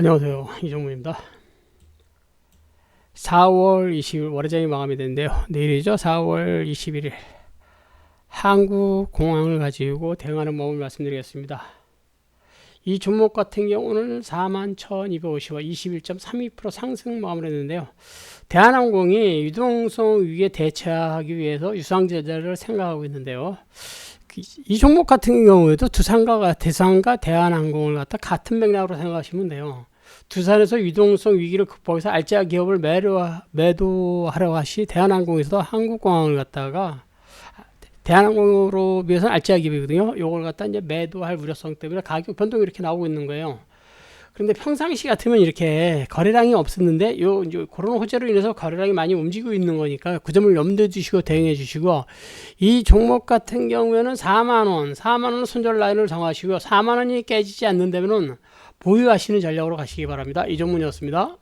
안녕하세요. 이종문입니다. 4월 20일 월요장이 마감이 됐는데요. 내일이죠. 4월 21일 한국 공항을 가지고 대응하는 법을 말씀드리겠습니다. 이 종목 같은 경우는 41,250원 21.32% 상승 마감했는데요. 대한항공이 유동성 위기에 대처하기 위해서 유상제재를 생각하고 있는데요. 그- 이 종목 같은 경우에도 두산과 대산과 대한항공을 갖다 같은 맥락으로 생각하시면 돼요. 두산에서 유동성 위기를 극복해서 알짜 기업을 매도 매도하려고 하시 대한항공에서도 한국공항을 갖다가 대한항공으로 비해서는 알짜 기업이거든요. 요걸 갖다 이제 매도할 우려성 때문에 가격 변동이 이렇게 나오고 있는 거예요. 그런데 평상시 같으면 이렇게 거래량이 없었는데 요 이제 그런 호재로 인해서 거래량이 많이 움직이고 있는 거니까 그 점을 염두에 두시고 대응해 주시고 이 종목 같은 경우에는 4만 원, 4만 원 손절 라인을 정하시고요. 4만 원이 깨지지 않는다면은 보유하시는 전략으로 가시기 바랍니다. 이종문이었습니다.